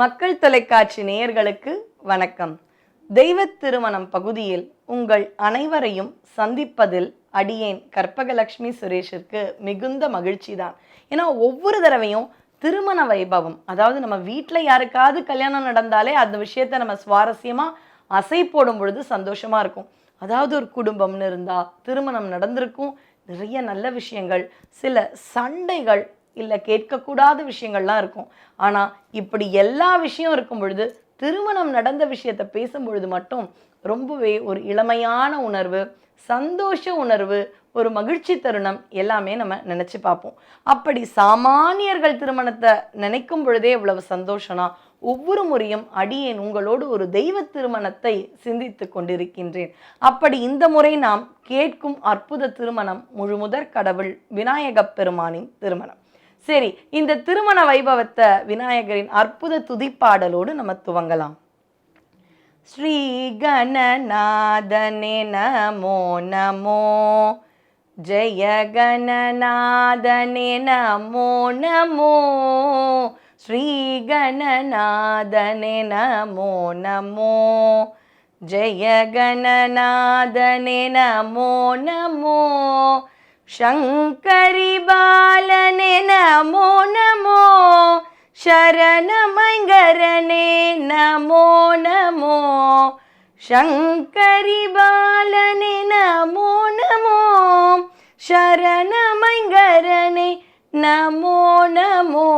மக்கள் தொலைக்காட்சி நேயர்களுக்கு வணக்கம். தெய்வ திருமணம் பகுதியில் உங்கள் அனைவரையும் சந்திப்பதில் அடியேன் கற்பகலட்சுமி சுரேஷிற்கு மிகுந்த மகிழ்ச்சி தான் ஏன்னா ஒவ்வொரு தடவையும் திருமண வைபவம் அதாவது நம்ம வீட்டில் யாருக்காவது கல்யாணம் நடந்தாலே அந்த விஷயத்த நம்ம சுவாரஸ்யமாக அசை போடும் பொழுது சந்தோஷமாக இருக்கும். அதாவது ஒரு குடும்பம்னு இருந்தால் திருமணம் நடந்திருக்கும் நிறைய நல்ல விஷயங்கள் சில சண்டைகள் இல்லை கேட்கக்கூடாத விஷயங்கள்லாம் இருக்கும். ஆனால் இப்படி எல்லா விஷயம் இருக்கும் பொழுது திருமணம் நடந்த விஷயத்தை பேசும் பொழுது மட்டும் ரொம்பவே ஒரு இளமையான உணர்வு சந்தோஷ உணர்வு ஒரு மகிழ்ச்சி தருணம் எல்லாமே நம்ம நினச்சி பார்ப்போம். அப்படி சாமானியர்கள் திருமணத்தை நினைக்கும் பொழுதே இவ்வளவு சந்தோஷம்னா ஒவ்வொரு முறையும் அடியேன் உங்களோடு ஒரு தெய்வ திருமணத்தை சிந்தித்து கொண்டிருக்கின்றேன். அப்படி இந்த முறை நாம் கேட்கும் அற்புத திருமணம் முழுமுதற் கடவுள் விநாயகப் பெருமானின் திருமணம். சரி இந்த திருமண வைபவத்தை விநாயகரின் அற்புத துதிப்பாடலோடு நம்ம துவங்கலாம். ஸ்ரீ கணநாதனே நமோ நமோ. ஜெய கணநாதனே நமோ நமோ. ஸ்ரீ கணநாதனே நமோ நமோ. ஜெய கணநாதனே நமோ நமோ. ശങ്കരി ബാലനെ നമോ நமோ ശരണമങ്കരനെ നമോ நமோ. ശങ്കരി ബാലനെ நமோ നമോ ശരണമങ്കരനെ നമോ നമോ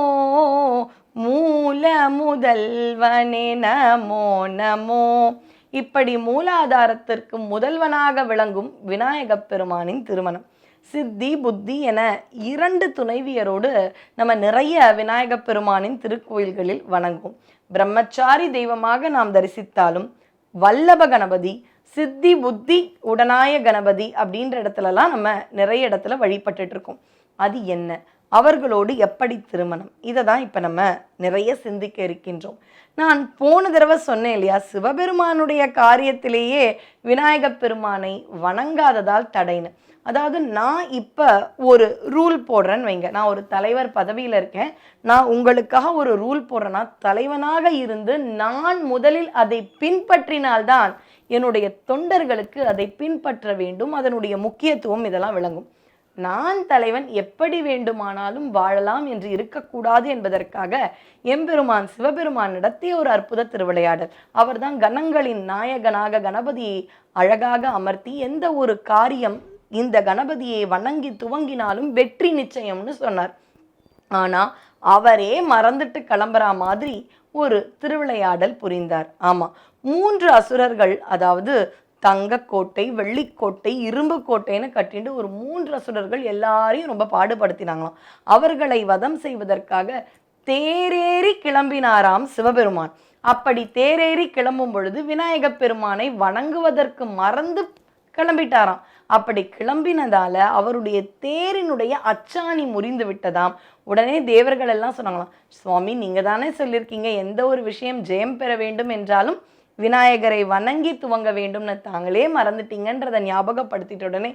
மூல முதல்வனே நமோ நமோ. இப்படி மூலாதாரத்திற்கு முதல்வனாக விளங்கும் விநாயகப் பெருமானின் திருமணம். சித்தி புத்தி என இரண்டு துணைவியரோடு நம்ம நிறைய விநாயகப் பெருமானின் திருக்கோயில்களில் வணங்குவோம். பிரம்மச்சாரி தெய்வமாக நாம் தரிசித்தாலும் வல்லப கணபதி சித்தி புத்தி உடனாய கணபதி அப்படின்ற இடத்துலலாம் நம்ம நிறைய இடத்துல வழிபட்டுட்டு இருக்கோம். அது என்ன? அவர்களோடு எப்படி திருமணம்? இதை தான் இப்போ நம்ம நிறைய சிந்திக்க இருக்கின்றோம். நான் போன தடவை சொன்னேன் இல்லையா சிவபெருமானுடைய காரியத்திலேயே விநாயகப் பெருமானை வணங்காததால் தடைன்னு. அதாவது நான் இப்போ ஒரு ரூல் போடுறேன்னு வைங்க. நான் ஒரு தலைவர் பதவியில் இருக்கேன். நான் உங்களுக்காக ஒரு ரூல் போடுறேன்னா தலைவனாக இருந்து நான் முதலில் அதை பின்பற்றினால்தான் என்னுடைய தொண்டர்களுக்கு அதை பின்பற்ற வேண்டும். அதனுடைய முக்கியத்துவம் இதெல்லாம் விளங்கும். நான் தலைவன் எப்படி வேண்டுமானாலும் வாழலாம் என்று இருக்கக்கூடாது என்பதற்காக எம்பெருமான் சிவபெருமான் நடத்திய ஒரு அற்புத திருவிளையாடல். அவர்தான் கணங்களின் நாயகனாக கணபதியை அழகாக அமர்த்தி எந்த ஒரு காரியம் இந்த கணபதியை வணங்கி துவங்கினாலும் வெற்றி நிச்சயம்னு சொன்னார். ஆனா அவரே மறந்துட்டு கிளம்புற மாதிரி ஒரு திருவிளையாடல் புரிந்தார். ஆமா மூன்று அசுரர்கள் அதாவது தங்கக்கோட்டை வெள்ளிக்கோட்டை இரும்பு கோட்டைன்னு கட்டிட்டு ஒரு மூன்று அசுரர்கள் எல்லாரையும் ரொம்ப பாடுபடுத்தினாங்களாம். அவர்களை வதம் செய்வதற்காக தேரேறி கிளம்பினாராம் சிவபெருமான். அப்படி தேரேறி கிளம்பும் பொழுது விநாயகப் பெருமானை வணங்குவதற்கு மறந்து கிளம்பிட்டாராம். அப்படி கிளம்பினதால அவருடைய தேரினுடைய அச்சாணி முறிந்து விட்டதாம். உடனே தேவர்கள் எல்லாம் சொன்னாங்களாம் சுவாமி நீங்க தானே சொல்லியிருக்கீங்க எந்த ஒரு விஷயம் ஜெயம் பெற வேண்டும் என்றாலும் விநாயகரை வணங்கி துவங்க வேண்டும்னு தாங்களே மறந்துட்டீங்கன்றதை ஞாபகப்படுத்திட்ட உடனே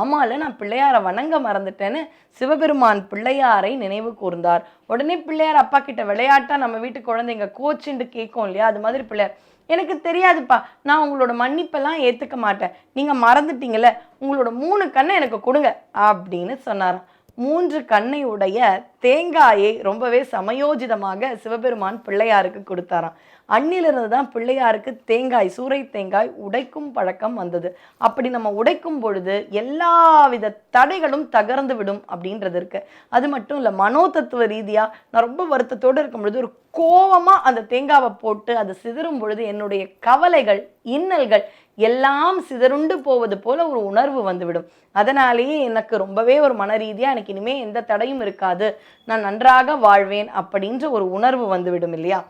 ஆமால நான் பிள்ளையாரை வணங்க மறந்துட்டேன்னு சிவபெருமான் பிள்ளையாரை நினைவு கூர்ந்தார். உடனே பிள்ளையார் அப்பா கிட்ட விளையாட்டா நம்ம வீட்டு குழந்தைங்க கோச்சுண்டு கேட்கும் இல்லையா? அது மாதிரி பிள்ளையார் எனக்கு தெரியாதுப்பா நான் உங்களோட மன்னிப்பெல்லாம் ஏற்றுக்க மாட்டேன். நீங்கள் மறந்துட்டீங்கல்ல உங்களோட மூணு கண்ணை எனக்கு கொடுங்க அப்படின்னு சொன்னாராம். மூன்று கண்ணை உடைய தேங்காயை ரொம்பவே சமயோஜிதமாக சிவபெருமான் பிள்ளையாருக்கு கொடுத்தாராம். அன்னிலிருந்து தான் பிள்ளையாருக்கு தேங்காய் சூறை தேங்காய் உடைக்கும் பழக்கம் வந்தது. அப்படி நம்ம உடைக்கும் பொழுது எல்லாவித தடைகளும் தகர்ந்து விடும் அப்படின்றது இருக்கு. அது மட்டும் இல்லை மனோதத்துவ ரீதியாக நான் ரொம்ப வருத்தத்தோடு இருக்கும் பொழுது ஒரு கோவமாக அந்த தேங்காவை போட்டு அது சிதறும் பொழுது என்னுடைய கவலைகள் இன்னல்கள் எல்லாம் சிதறுண்டு போவது போல ஒரு உணர்வு வந்துவிடும். அதனாலேயே எனக்கு ரொம்பவே ஒரு மன ரீதியாக எனக்கு இனிமே எந்த தடையும் இருக்காது. நான் நன்றாக வாழ்வேன் அப்படின்ற ஒரு உணர்வு வந்துவிடும் இல்லையா?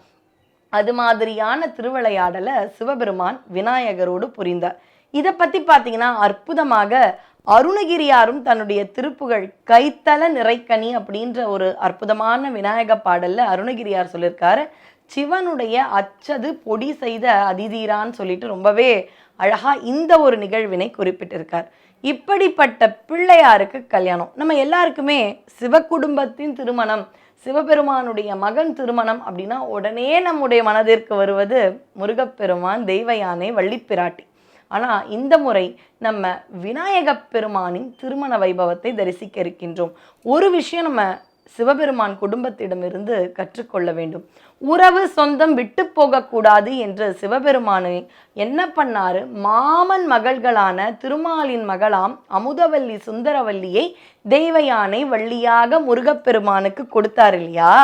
அது மாதிரியான திருவிளையாடலை சிவபெருமான் விநாயகரோடு புரிந்தார். இதை பற்றி பார்த்தீங்கன்னா அற்புதமாக அருணகிரியாரும் தன்னுடைய திருப்புகழ் கைத்தல நிறைக்கனி அப்படின்ற ஒரு அற்புதமான விநாயக பாடலில் அருணகிரியார் சொல்லியிருக்காரு சிவனுடைய அச்சது பொடி செய்த அதிதீரான்னு சொல்லிட்டு ரொம்பவே அழகா இந்த ஒரு நிகழ்வினை குறிப்பிட்டிருக்கார். இப்படிப்பட்ட பிள்ளையாருக்கு கல்யாணம். நம்ம எல்லாருக்குமே சிவ குடும்பத்தின் திருமணம் சிவபெருமானுடைய மகன் திருமணம் அப்படின்னா உடனே நம்முடைய மனதிற்கு வருவது முருகப்பெருமான் தெய்வ யானை வள்ளிப்பிராட்டி. ஆனால் இந்த முறை நம்ம விநாயகப் பெருமானின் திருமண வைபவத்தை தரிசிக்க இருக்கின்றோம். ஒரு விஷயம் நம்ம சிவபெருமான் குடும்பத்திடமிருந்து கற்றுக்கொள்ள வேண்டும். உறவு சொந்தம் விட்டு போகக்கூடாது என்று சிவபெருமானை என்ன பண்ணாரு? மாமன் மகள்களான திருமாலின் மகளாம் அமுதவல்லி சுந்தரவல்லியை தெய்வ யானை வள்ளியாக முருகப்பெருமானுக்கு கொடுத்தார் இல்லையா?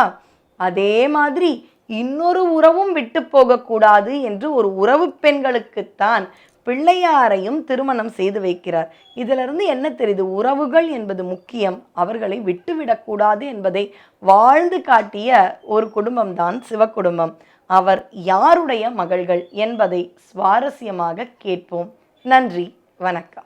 அதே மாதிரி இன்னொரு உறவும் விட்டு போகக்கூடாது என்று ஒரு உறவு பெண்களுக்குத்தான் பிள்ளையாரையும் திருமணம் செய்து வைக்கிறார். இதிலிருந்து என்ன தெரியுது? உறவுகள் என்பது முக்கியம். அவர்களை விட்டுவிடக்கூடாது என்பதை வாழ்ந்து காட்டிய ஒரு குடும்பம்தான் சிவக்குடும்பம். அவர் யாருடைய மகள்கள் என்பதை சுவாரஸ்யமாக கேட்போம். நன்றி. வணக்கம்.